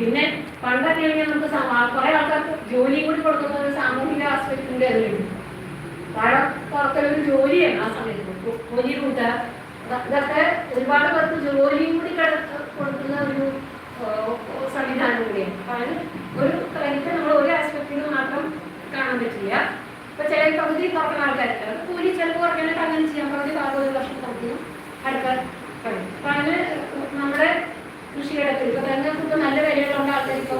പിന്നെ പണ്ടൊക്കെ ആണെങ്കിൽ നമുക്ക് കുറെ ആൾക്കാർക്ക് ജോലിയും കൂടി കൊടുക്കുന്ന ഒരു സാമൂഹിക ആസ്പെക്ടിന്റെ തുറക്കൽ ഒരു ജോലിയാണ് ആ സമയത്ത്. ജോലി കൂട്ട അത- ഇതൊക്കെ ഒരുപാട് പേർക്ക് ജോലിയും കൂടി കൊടുക്കുന്ന ഒരു സംവിധാനം കൂടിയാണ്. അപ്പൊ ഒരു എനിക്ക് നമ്മൾ ഒരു ആസ്പെക്റ്റിൽ മാത്രം കാണാൻ പറ്റില്ല. ഇപ്പൊ ചില പകുതി തുറക്കുന്ന ആൾക്കാരുണ്ട്. അത് കൂലി ചിലപ്പോൾ കുറയ്ക്കാനായിട്ട് അങ്ങനെ ചെയ്യാം പകുതി ഭാഗം ഒരു വർഷം തുറക്കുന്നു അടുത്ത കഴിയും അപ്പൊ അങ്ങനെ നമ്മുടെ കൃഷിയിടത്തിൽ ഇപ്പൊ തെങ്ങൊക്കെ ഇപ്പൊ നല്ല വിലകളുണ്ട് ആൾക്കാർ ഇപ്പൊ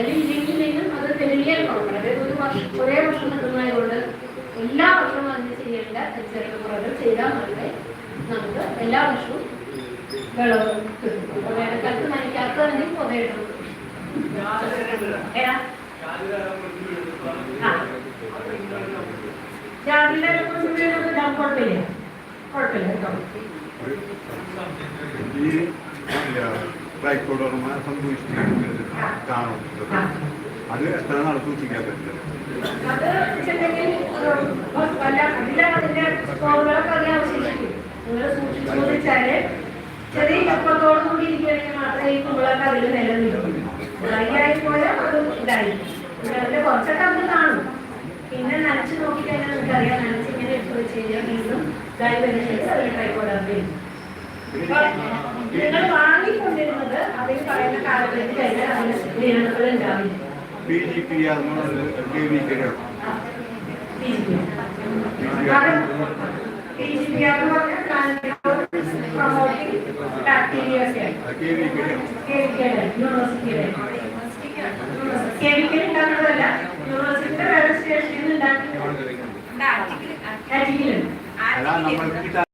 ഇല്ലെങ്കിലും അത് തെളിയാൻ കുഴപ്പമില്ല അതായത് ഒരു വർഷം ഒരേ വർഷം കിട്ടുന്നതുകൊണ്ട് എല്ലാ വർഷവും അതിന് ചെയ്യേണ്ട ചെറിയ കുറവുകൾ ചെയ്താൽ മാത്രമേ നമുക്ക് എല്ലാ വർഷവും വിളവ് കിട്ടും വേനൽക്കാലത്ത് നനയ്ക്കാത്തതാണെങ്കിൽ ആ. രാവിലെ കുഴപ്പമില്ല. കുഴപ്പമില്ല കേട്ടോ. ഈ ട്രൈക്കോഡർമ സംഭവിച്ചിരിക്കുന്നത് കാണുന്നത് അത് എത്ര നാൾ സൂക്ഷിക്കാൻ പറ്റില്ല നിങ്ങൾ ചെറിയ കപ്പത്തോടു കൂടി ഇരിക്കുകയാണെങ്കിൽ മാത്രമേ ഈ കുമ്പളൊക്കെ അതിൽ നിലനിൽക്കും. ഡ്രൈ ആയി പോയാൽ അത് പിന്നെ അതിന്റെ കുറച്ചൊക്കെ അത് കാണും. പിന്നെ നനച്ച് നോക്കിക്കഴിഞ്ഞാൽ നമുക്കറിയാം നനച്ച് ഇങ്ങനെ എടുത്ത് വെച്ച് കഴിഞ്ഞാൽ വീണ്ടും ഇതായി ട്രൈക്കോഡാർമ നിങ്ങൾ വാങ്ങിക്കൊണ്ടിരുന്നത് അതിൽ പറയുന്ന കാലഘട്ടത്തിൽ കഴിഞ്ഞാൽ അതിന് നിയന്ത്രണങ്ങൾ J P K K V K അല്ല നമ്മൾക്ക്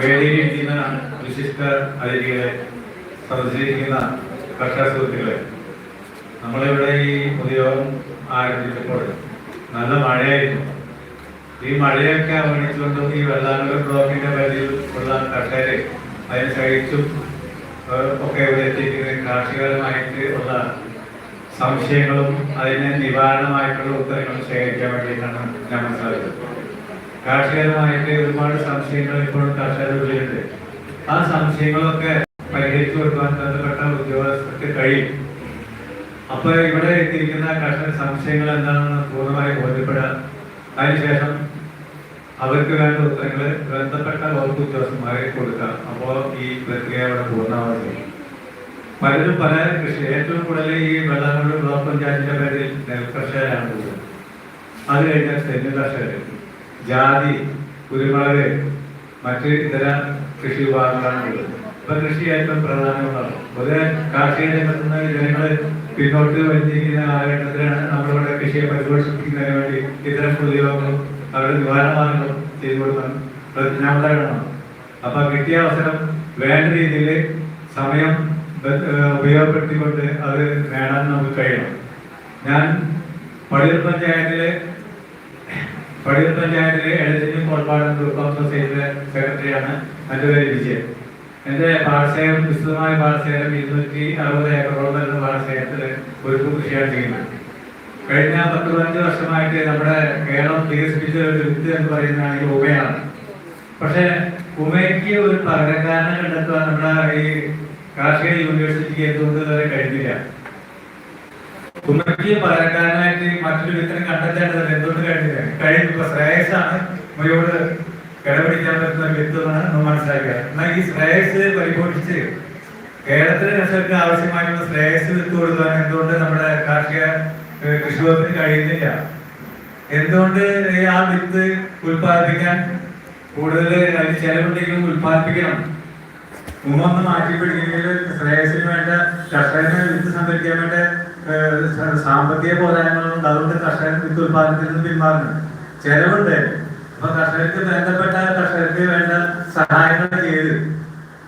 വേദിയിലിരിക്കുന്ന വിശിഷ്ട അതിഥികളെ സദസ്സിലിരിക്കുന്ന കർഷക സുഹൃത്തുക്കളെ നമ്മളിവിടെ ഈ പൊതുയോഗം ആരംഭിച്ചപ്പോൾ നല്ല മഴയായിരുന്നു. ഈ മഴയൊക്കെ അവഗണിച്ചുകൊണ്ടും ഈ വെള്ളാങ്കൽ ബ്ലോക്കിന്റെ പരിധിയിൽ ഉള്ള കർഷകരെ അതിന് സഹിച്ചും ഒക്കെ ഇവിടെ എത്തിക്കുന്ന കാർഷികപരമായിട്ട് ഉള്ള സംശയങ്ങളും അതിന് നിവാരണമായിട്ടുള്ള ഉത്തരങ്ങളും ശേഖരിക്കാൻ വേണ്ടിയിട്ടാണ് ഞാൻ മനസ്സിലാക്കുന്നത്. കാർഷികപരമായിട്ട് ഒരുപാട് സംശയങ്ങൾ ഇപ്പോഴും കർഷകരുടെ ആ സംശയങ്ങളൊക്കെ പരിഹരിച്ചു കൊടുക്കാൻ ബന്ധപ്പെട്ട ഉദ്യോഗസ്ഥർക്ക് കഴിയും. അപ്പൊ ഇവിടെ എത്തിയിരിക്കുന്ന കർഷക സംശയങ്ങൾ എന്താണെന്ന് പൂർണമായി ബോധ്യപ്പെടുക. അതിനുശേഷം അവർക്ക് വേണ്ട ഉത്തരങ്ങൾ ബന്ധപ്പെട്ട വകുപ്പ് ഉദ്യോഗസ്ഥന്മാരെ കൊടുക്കുക അപ്പോൾ ഈ പ്രക്രിയ അവിടെ പൂർണമാകും പലരും പല കൃഷി ഏറ്റവും കൂടുതൽ ഈ വെള്ളാങ്കോട് ബ്ലോക്ക് പഞ്ചായത്തിന്റെ പേരിൽ നെൽകർഷകരാണ് അത് കഴിഞ്ഞാൽ തെങ്ങ് കർഷകർ ജാതി കുരുമുളക് മറ്റ് ഇതര കൃഷി വിഭാഗങ്ങളാണ് ഉള്ളത് ഇപ്പൊ കൃഷി ഏറ്റവും പ്രധാനമാണ് പൊതുവെ കാർഷിക രംഗത്ത് നിന്ന് ജനങ്ങൾ പിന്നോട്ട് വലിഞ്ഞിരിക്കുന്ന കാലഘട്ടത്തിലാണ് നമ്മളിവിടെ കൃഷിയെ പരിപോഷിപ്പിക്കുന്നതിന് വേണ്ടി ഇത്തരം പൊതുയോഗങ്ങളും അവരുടെ നിവാരണമാർഗങ്ങളും ചെയ്തു കൊടുക്കാൻ പ്രതിജ്ഞാബദ്ധമാണ് അപ്പൊ കിട്ടിയ അവസരം വേണ്ട രീതിയിൽ സമയം ഉപയോഗപ്പെടുത്തിക്കൊണ്ട് അത് നേടാൻ നമുക്ക് കഴിയണം. ഞാൻ പടിയൂർ പഞ്ചായത്തിലെ പടിയൂർ പഞ്ചായത്തിലെ എഴുതിന് കോൾപ്പാടം ഗ്രൂപ്പ് സെക്രട്ടറിയാണ് പേര് വിജയൻ എന്റെ പാടശേഖരം വിശദമായ പാടശേഖരം ഇരുന്നൂറ്റി അറുപത് ഏക്കറോളം വരുന്ന പാടശേഖരത്തിൽ ഒരു കൃഷിയാണ് ചെയ്യുന്നത്. കഴിഞ്ഞ പത്ത് പതിനഞ്ച് വർഷമായിട്ട് നമ്മുടെ കേരളം വികസിപ്പിച്ച ഒരു വിത്ത് എന്ന് പറയുന്നതാണ് ഈ ഉമയാണ്. പക്ഷെ ഉമയ്ക്ക് ഒരു പകരക്കാരനെ കണ്ടെത്താൻ നമ്മുടെ ഈ കാർഷിക യൂണിവേഴ്സിറ്റിക്ക് എന്തുകൊണ്ട് വരെ കഴിഞ്ഞില്ല? ഉമയ്ക്ക് പകരക്കാരനായിട്ട് മറ്റൊരു വിത്തനം കണ്ടെത്തേണ്ടതല്ല എന്തുകൊണ്ട് കഴിഞ്ഞില്ല? കഴിഞ്ഞിപ്പോ ശ്രേയസാണ് ഉമയോട് കിടപിടിക്കാൻ പറ്റുന്ന ഒരു വിത്ത് എന്നാണ് നമ്മൾ മനസ്സിലാക്കുക. എന്നാൽ ഈ ശ്രേയസ് പരിപോഷിച്ച് കേരളത്തിലെ കർഷകർക്ക് ആവശ്യമായിട്ടുള്ള ശ്രേയസ് വിത്ത് കൊടുക്കാൻ എന്തുകൊണ്ട് നമ്മുടെ കാർഷിക കൃഷി വകുപ്പിന് കഴിയുന്നില്ല? എന്തുകൊണ്ട് ആ വിത്ത് ഉൽപ്പാദിപ്പിക്കാൻ കൂടുതൽ അതിന് ചെലവുണ്ടെങ്കിലും ഉൽപ്പാദിപ്പിക്കണം? മുമ്പൊന്ന് മാറ്റി പിടിക്കണമെങ്കിൽ ശ്രേയസിന് വേണ്ട കർഷകന് വിത്ത് സംഭരിക്കാൻ വേണ്ട സാമ്പത്തിക പോരായ്മകളുണ്ട്. അതുകൊണ്ട് കർഷകൻ വിത്ത് ഉൽപാദനത്തിൽ നിന്ന് പിന്മാറുന്നു. ചെലവുണ്ട്. അപ്പൊ കർഷകർക്ക് ബന്ധപ്പെട്ട കർഷകർക്ക് വേണ്ട സഹായങ്ങൾ ചെയ്ത്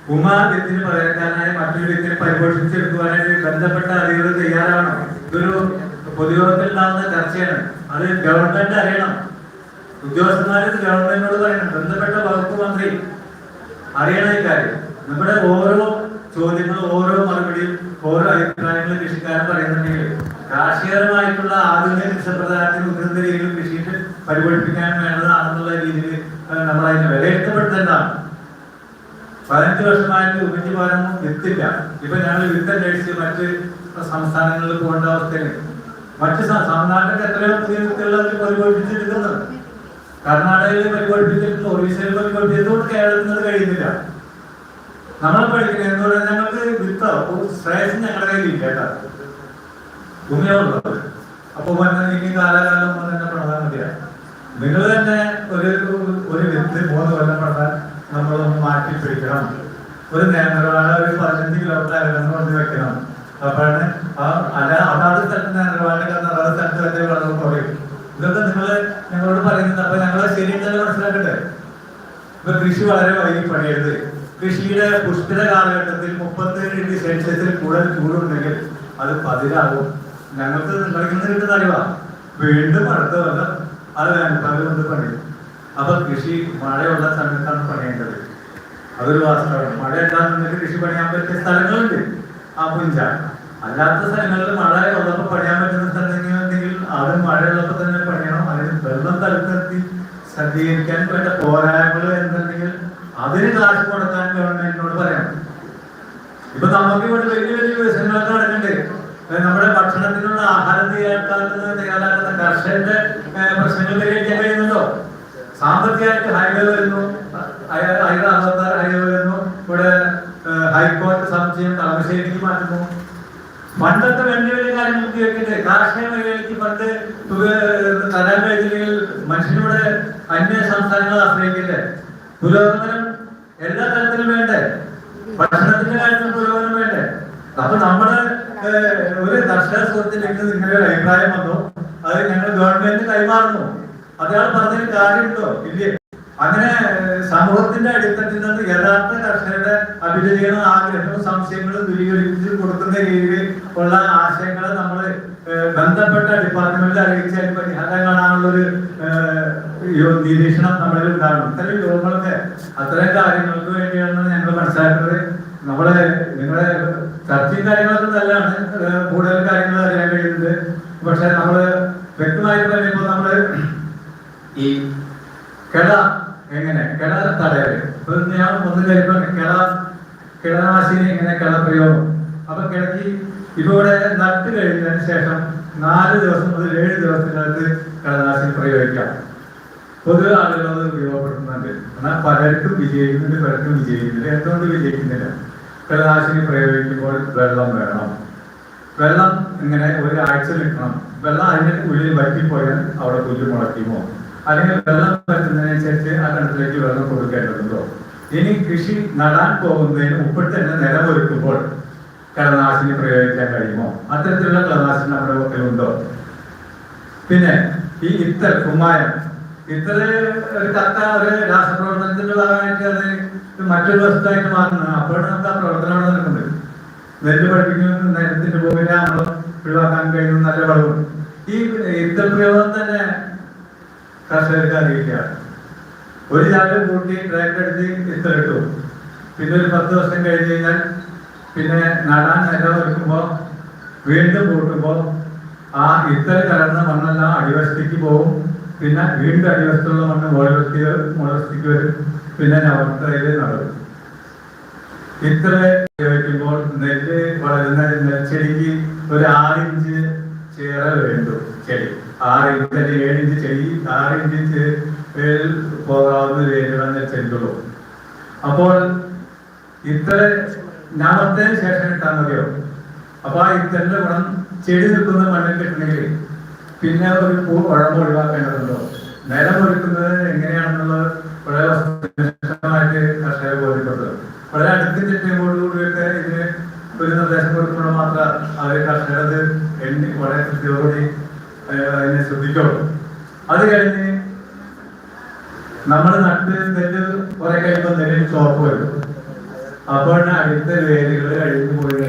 ഉമാ വിത്തിന് പകരക്കാരനായ മറ്റൊരു വിത്തിനെ പരിപോഷിപ്പിച്ചെടുക്കുവാനായിട്ട് ബന്ധപ്പെട്ട അധികൃതർ തയ്യാറാവണം. ഇതൊരു പൊതുയോഗത്തിൽ ഉണ്ടാകുന്ന ചർച്ചയാണ്. അത് ഗവൺമെന്റ് അറിയണം. ഉദ്യോഗസ്ഥന്മാർ ഗവൺമെന്റിനോട് പറയണം. ബന്ധപ്പെട്ട വകുപ്പ് മന്ത്രി അറിയണ ഇക്കാര്യം നമ്മുടെ ഓരോ ചോദ്യങ്ങളും ഓരോ മറുപടിയും ഓരോ അഭിപ്രായങ്ങളും കൃഷിക്കാരൻ പറയുന്നുണ്ടെങ്കിൽ കാർഷികപരമായിട്ടുള്ള ആധുനിക കൃഷിപ്രധാനത്തിന് ഉന്നത രീതിയിൽ കൃഷിയിൽ പരിപഠിപ്പിക്കാൻ വേണ്ടതാണെന്നുള്ള രീതിയിൽ നമ്മൾ അതിനെ വിലയിരുത്തപ്പെടുത്തേണ്ടതാണ്. പതിനഞ്ച് വർഷമായിട്ട് ഉപജി പോരാൻ എത്തില്ല. ഇപ്പൊ ഞങ്ങൾ വിത്ത് കഴിച്ച് മറ്റ് സംസ്ഥാനങ്ങളിൽ പോകേണ്ട അവസ്ഥയിൽ മറ്റ് സംസ്ഥാനത്തൊക്കെ എത്രയോ പുതിയ വിത്തുകൾ അവർ കർണാടകയിൽ പരിപാലിപ്പിച്ചിട്ടുണ്ട് ഒറീസയിൽ പരിപാലിപ്പിച്ചതുകൊണ്ട് കേരളത്തിൽ കഴിയുന്നില്ല. നമ്മൾ പഠിക്കുന്നത് പറഞ്ഞാൽ ഞങ്ങൾക്ക് വിത്തോ ശ്രേയസ് ഞങ്ങളുടെ കയ്യിലില്ല കേട്ടോ. ഭൂമിയുള്ളത് അപ്പൊ ഇനി കാലകാലം തന്നെ പണിതാൽ മതിയാണ് നിങ്ങൾ തന്നെ ഒരു ഒരു വിത്ത് മൂന്ന് കൊല്ലം പണിതാൽ നമ്മളൊന്ന് മാറ്റി പിടിക്കണം. ഒരു നേന്ത്രവാഴ ഒരു പതിനഞ്ച് കിലോമീറ്റർ അകലെന്ന് പറഞ്ഞ് വെക്കണം. അപ്പോഴാണ് ആ അല്ല അതാത് സ്ഥലത്ത് നേന്ത്രവാഴ അതാത് സ്ഥലത്ത് തന്നെ വെള്ളം കുറയും. ഇതൊക്കെ നിങ്ങൾ ഞങ്ങളോട് പറയുന്നത് അപ്പൊ ഞങ്ങളെ ശരിയായിട്ടല്ലേ മനസ്സിലാക്കട്ടെ? ഇപ്പൊ കൃഷി വളരെ വൈകി പണിയരുത് കൃഷിയുടെ പുഷ്പിത കാലഘട്ടത്തിൽ മുപ്പത്തേഴ് ഡിഗ്രി സെൽഷ്യസിൽ കൂടുതൽ ചൂടുണ്ടെങ്കിൽ അത് പതിരാകും. ഞങ്ങൾക്ക് നിങ്ങളിൽ നിന്ന് കിട്ടുന്ന അറിവാ. വീണ്ടും അടുത്ത കൊല്ലം അത് കൊണ്ട് പണിയും. അപ്പൊ കൃഷി മഴയുള്ള സമയത്താണ് പണിയേണ്ടത്. അതൊരു വാസ്തവമാണ് മഴ ഉണ്ടാകുന്നെങ്കിൽ കൃഷി പണിയാൻ പറ്റിയ സ്ഥലങ്ങളുണ്ട്. ആ പുഞ്ച. അല്ലാത്ത സ്ഥലങ്ങളിൽ മഴ ഉള്ളപ്പോൾ പണിയാൻ പറ്റുന്ന സ്ഥലങ്ങളുണ്ടെങ്കിൽ അത് മഴയുള്ളപ്പോൾ തന്നെ പണിയണം. അതിന് വെള്ളം തലത്തെത്തി സജ്ജീകരിക്കാൻ വേണ്ട പോരായ്മകൾ എന്തുണ്ടെങ്കിൽ അതിന് കാശ് കൊടുക്കാൻ ഗവൺമെന്റിനോട് പറയണം. ഇപ്പൊ നമുക്ക് ഇവിടെ വലിയ വലിയ വികസനങ്ങളൊക്കെ നടക്കണ്ടേ നമ്മുടെ ഭക്ഷണത്തിനുള്ള ആഹാരം തയ്യാറാക്കുന്നത് തയ്യാറാക്കുന്ന കർഷകന്റെ പ്രശ്നങ്ങൾ പരിഹരിക്കാൻ കഴിയുന്നുണ്ടോ? സാമ്പത്തികമായിട്ട് ഹൈവേ വരുന്നു. ഹൈവേ വരുന്നു. ഇവിടെ ഹൈക്കോടതി സംശയം കളമശ്ശേരിക്ക് മാറ്റുന്നു. പണ്ടത്തെ വലിയ വലിയ കാര്യങ്ങൾ ഉപയോഗിക്കട്ടെ. കാർഷിക മേഖലയ്ക്ക് പണ്ട് തരാൻ കഴിഞ്ഞില്ലെങ്കിൽ മനുഷ്യരുടെ അന്യ സംസ്ഥാനങ്ങളെ ആശ്രയിക്കില്ലേ പുരോഗമനം എല്ലാ തരത്തിലും വേണ്ടേ? ഭക്ഷണത്തിന്റെ കാര്യത്തിൽ പുരോഗമനം വേണ്ടേ? അപ്പൊ നമ്മൾ ഒരു കർഷക സുഹൃത്തിലേക്ക് നിങ്ങളുടെ അഭിപ്രായം വന്നു. അത് ഞങ്ങൾ ഗവൺമെന്റ് കൈമാറുന്നു. അയാൾ പറഞ്ഞൊരു കാര്യമുണ്ടോ? ഇല്ലേ? അങ്ങനെ സമൂഹത്തിന്റെ അടിത്തട്ടിൽ നിന്ന് യഥാർത്ഥ കർഷകരുടെ അഭിരുചികളും ആഗ്രഹങ്ങളും സംശയങ്ങളും ദൂരീകരിച്ച് കൊടുക്കുന്ന രീതിയിൽ ഉള്ള ആശയങ്ങളെ നമ്മൾ ബന്ധപ്പെട്ട ഡിപ്പാർട്ട്മെന്റിൽ അറിയിച്ചാൽ പരിഹാരം കാണാനുള്ള ഒരു നിരീക്ഷണം നമ്മളിൽ ഉണ്ടാകണം ഇത്തരം യോഗങ്ങളൊക്കെ അത്തരം കാര്യങ്ങൾക്ക് വേണ്ടിയാണ് ഞങ്ങൾ മനസ്സിലാക്കുന്നത്. നമ്മളെ നിങ്ങളെ ചർച്ചയും കാര്യങ്ങളൊക്കെ നല്ലതാണ്. കൂടുതൽ കാര്യങ്ങൾ അറിയാൻ കഴിയുന്നത് പക്ഷെ നമ്മൾ വ്യക്തമായി പറയുമ്പോൾ നമ്മൾ ഈ കിട എങ്ങനെ? കിട ഇപ്പൊ ഞാൻ ഒന്ന് കഴിയുമ്പോൾ കിട കിടനാശിനി എങ്ങനെ കിട പ്രയോഗം അപ്പൊ കിടക്കി ഇപ്പൊ ഇവിടെ നട്ട് കഴിഞ്ഞതിന് ശേഷം നാല് ദിവസം മുതൽ ഏഴ് ദിവസത്തിനകത്ത് കിടനാശിനി പ്രയോഗിക്കാം. പൊതുവെ ആളുകൾ അത് ഉപയോഗപ്പെടുത്തുന്നുണ്ട് എന്നാൽ പലർക്കും വിജയിക്കുന്നുണ്ട് പലർക്കും വിജയിക്കുന്നില്ല എന്തുകൊണ്ട് വിജയിക്കുന്നില്ല കിളനാശിനി പ്രയോഗിക്കുമ്പോൾ വെള്ളം വേണം. വെള്ളം ഇങ്ങനെ ഒരാഴ്ച നിൽക്കണം. വെള്ളം അതിന്റെ ഉള്ളിൽ വറ്റിപ്പോയാൽ അവിടെ പുല്ല് മുളയ്ക്കുമോ? അല്ലെങ്കിൽ വെള്ളം പറ്റുന്നതിനനുസരിച്ച് ആ കിണറ്റിലേക്ക് വെള്ളം കൊടുക്കേണ്ടതുണ്ടോ? ഇനി കൃഷി നടാൻ പോകുന്നതിന് മുപ്പിട്ട് തന്നെ നിലമൊരുക്കുമ്പോൾ കടനാശിനി പ്രയോഗിക്കാൻ കഴിയുമോ? അത്തരത്തിലുള്ള കടനാശിനി നമ്മുടെ പക്കലുണ്ടോ? പിന്നെ ഈ ഇത്തൽ കുമ്മായം ഇത്തൽ ഒരു കത്ത ഒരു രാസപ്രവർത്തനത്തിന്റെ ഭാഗമായിട്ട് അത് മറ്റൊരു വസ്തുവായിട്ട് മാറുന്നത് അപ്പോഴാണ് നമുക്ക് ആ പ്രവർത്തനം അവിടെ നടക്കുന്നത്. നെല്ല് പഠിപ്പിക്കുന്ന നെല്ലത്തിന്റെ ഭൂമിയിലെ നമ്മൾ ഒഴിവാക്കാൻ കഴിയുന്ന നല്ല വളവും ഈ യുദ്ധപ്രയോഗം പ്രയോഗം തന്നെ കർഷകർക്ക് അറിയില്ല ഒരു ചാട് കൂട്ടി ട്രാക്ടർ എടുത്ത് ഇത്ര ഇട്ടു. പിന്നെ ഒരു പത്ത് വർഷം കഴിഞ്ഞ് കഴിഞ്ഞാൽ പിന്നെ നടാൻ നിലം ഒരുക്കുമ്പോൾ വീണ്ടും കൂട്ടുമ്പോൾ ആ ഇത്ര കലർന്ന മണ്ണെല്ലാം അടിവശത്തേക്ക് പോകും. പിന്നെ വീണ്ടും അടിവശത്തുള്ള മണ്ണ് മുളവൃത്തി മുളവൃത്തിക്ക് വരും. പിന്നെ നവത്തയിൽ നടക്കും. ഇത്ര ഉപയോഗിക്കുമ്പോൾ നെല്ല് വളരുന്ന നെൽച്ചെടിക്ക് ഒരു ആറിഞ്ച് ചേറ വേണ്ടു ചെടി. ആറിഞ്ച് അല്ലെങ്കിൽ ഏഴിഞ്ച് ചെടി ആറിഞ്ച് പോകാവുന്ന വേരുകൾ ചെല്ലുള്ളൂ അപ്പോൾ ഇത്ര നാമത്തിന് ശേഷം ഇട്ടാൽ മതിയോ അപ്പൊ ആ ഇത്തലിന്റെ ഗുണം ചെടി നിൽക്കുന്ന മണ്ണിൽ കിട്ടണമെങ്കിൽ പിന്നെ ഒരു പൂ ഉഴമ്പ് ഒഴിവാക്കേണ്ടതുണ്ടോ നിലം ഒരുക്കുന്നത് എങ്ങനെയാണെന്നുള്ളത് വളരെ വസ്തുനിഷ്ഠമായിട്ട് കർഷകർ ബോധ്യപ്പെട്ടത് വളരെ അടുത്ത ചിട്ടയോടുകൂടിയൊക്കെ ഇതിന് ഒരു നിർദ്ദേശം കൊടുക്കുമ്പോൾ മാത്രം അവർ കർഷകർ അത് എണ്ണി വളരെ കൃത്യതയോടെ അതിനെ ശ്രദ്ധിക്കുള്ളൂ അത് കഴിഞ്ഞ് നമ്മൾ നട്ട് നെല്ല് കുറെ കഴിയുമ്പോൾ നെല്ലിന് ചോപ്പ് വരും. അപ്പോഴാണ് അടുത്ത വേരുകൾ കഴിഞ്ഞു പോയി